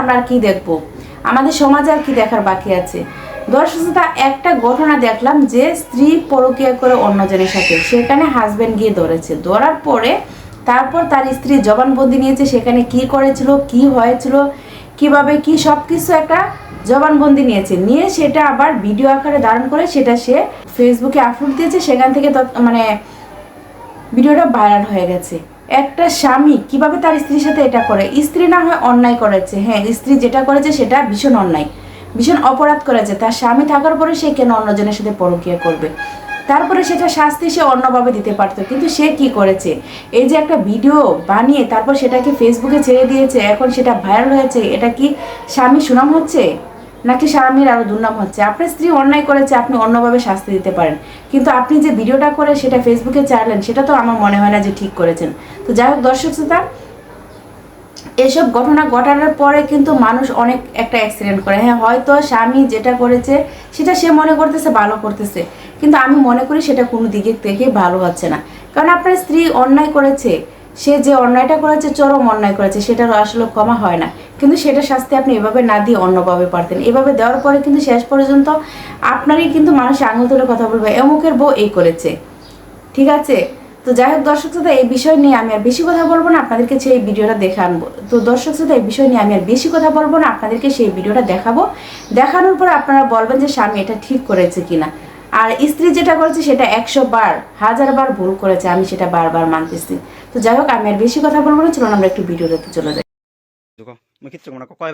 আমরা আর কি দেখব? আমাদের সমাজে আর কি দেখার বাকি আছে? দর্শকতা একটা ঘটনা দেখলাম যে স্ত্রী পরকীয়া করে অন্যজনের সাথে। সেখানে হাজবেন্ড গিয়ে ধরেছে। ধরার পরে তারপর তার স্ত্রী জবানবন্দি নিয়েছে। সেখানে কি করেছিল? কি হয়েছিল? কীভাবে কি সব কিছু একটা জবানবন্দি নিয়েছে। নিয়ে সেটা আবার ভিডিও আকারে ধারণ করে সেটা সে ফেসবুকে আপলোড দিয়েছে। সেখান থেকে মানে ভিডিওটা ভাইরাল হয়ে গেছে। একটা স্বামী কীভাবে তার স্ত্রীর সাথে এটা করে? স্ত্রী না হয় অন্যায় করেছে। হ্যাঁ স্ত্রী যেটা করেছে সেটা ভীষণ অন্যায়। ভীষণ অপরাধ করেছে। তার স্বামী থাকার পরে সে কেন অন্যজনের সাথে পরকীয়া করবে? তারপরে সেটা শাস্তি সে অন্যভাবে দিতে পারতো। কিন্তু সে কি করেছে? এই যে একটা ভিডিও বানিয়ে তারপর সেটাকে ফেসবুকে ছেড়ে দিয়েছে, এখন সেটা ভাইরাল হয়েছে, এটা কি স্বামী সুনাম হচ্ছে? নাকি স্বামীর আরও দুর্নাম হচ্ছে? আপনার স্ত্রী অন্যায় করেছে, আপনি অন্যভাবে শাস্তি দিতে পারেন। কিন্তু আপনি যে ভিডিওটা করে সেটা ফেসবুকে চাইলেন, সেটা তো আমার মনে হয় না যে ঠিক করেছেন। তো যাই হোক, দর্শক শ্রোতা, এসব ঘটনা ঘটানোর পরে কিন্তু মানুষ অনেক একটা অ্যাক্সিডেন্ট করে। হ্যাঁ হয়তো স্বামী যেটা করেছে, সেটা সে মনে করতেছে, ভালো করতেছে। কিন্তু আমি মনে করি সেটা কোনো দিকে থেকে ভালো হচ্ছে না। কারণ আপনার স্ত্রী অন্যায় করেছে, সে যে অন্যায়টা করেছে, চরম অন্যায় করেছে সেটা আসলে ক্ষমা হয় না। কিন্তু সেটা শাস্তি আপনি এভাবে না দিয়ে অন্যভাবে পারতেন। এভাবে দেওয়ার পরে কিন্তু শেষ পর্যন্ত আপনারই কিন্তু মানুষ আঙুল তুলে কথা বলবে, অমুকের বউ এই করেছে। ঠিক আছে? তো যাই হোক, দর্শক শ্রোতা, এই বিষয় নিয়ে আমি আর বেশি কথা বলব না, আপনাদেরকে সেই ভিডিওটা দেখে আনব। তো দর্শক শ্রোতা, এই বিষয় নিয়ে আমি আর বেশি কথা বলব না, আপনাদেরকে সেই ভিডিওটা দেখাবো। দেখানোর পর আপনারা বলবেন যে স্বামী এটা ঠিক করেছে কিনা। আর স্ত্রী যেটা করেছে সেটা একশো বার, হাজার বার ভুল করেছে, আমি সেটা বারবার মানতেছি। তো যাই হোক, আমি আর বেশি কথা বলব না, চলুন আমরা একটু ভিডিওটাতে চলে যাই। もうキッチンもなんか小い